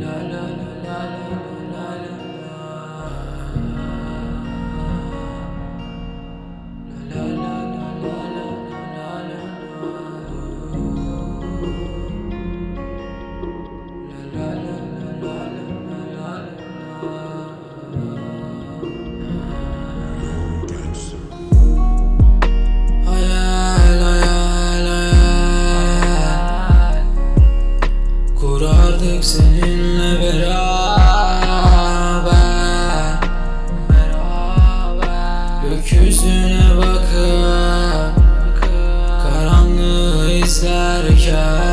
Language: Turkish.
la la. başardık seninle beraber. Gökyüzüne bakıp Karanlığı izlerken.